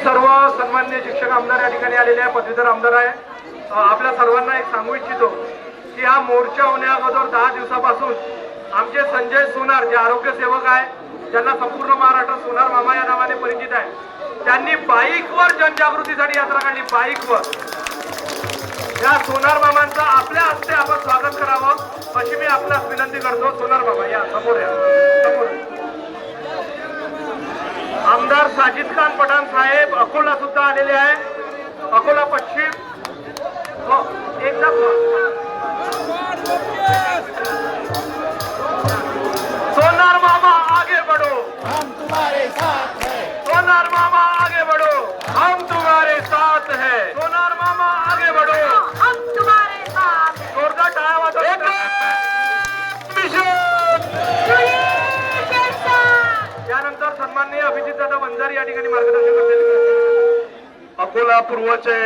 सर्व सन्मान्य शिक्षक आमदार या ठिकाणी आलेले आहे पदवीधर आमदार आहे आपल्या सर्वांना एक सांगू इच्छितो की हा मोर्चा होण्या अगोदर दहा दिवसापासून आमचे संजय सोनार जे आरोग्य सेवक आहे ज्यांना संपूर्ण महाराष्ट्र सोनार मामा या नावाने परिचित आहे त्यांनी बाईकवर जनजागृतीसाठी यात्रा काढली बाईकवर या सोनार मामांचा आपल्या हस्ते आपण स्वागत करावं अशी मी आपल्यास विनंती करतो सोनार मामा या समोर या. साजिद खान पठाण साहेब अकोला सुद्धा आलेले आहे. अकोला पश्चिम सन्माननीय अभिजित दादा वंजारी या ठिकाणी मार्गदर्शन करतील. अकोला पूर्वचे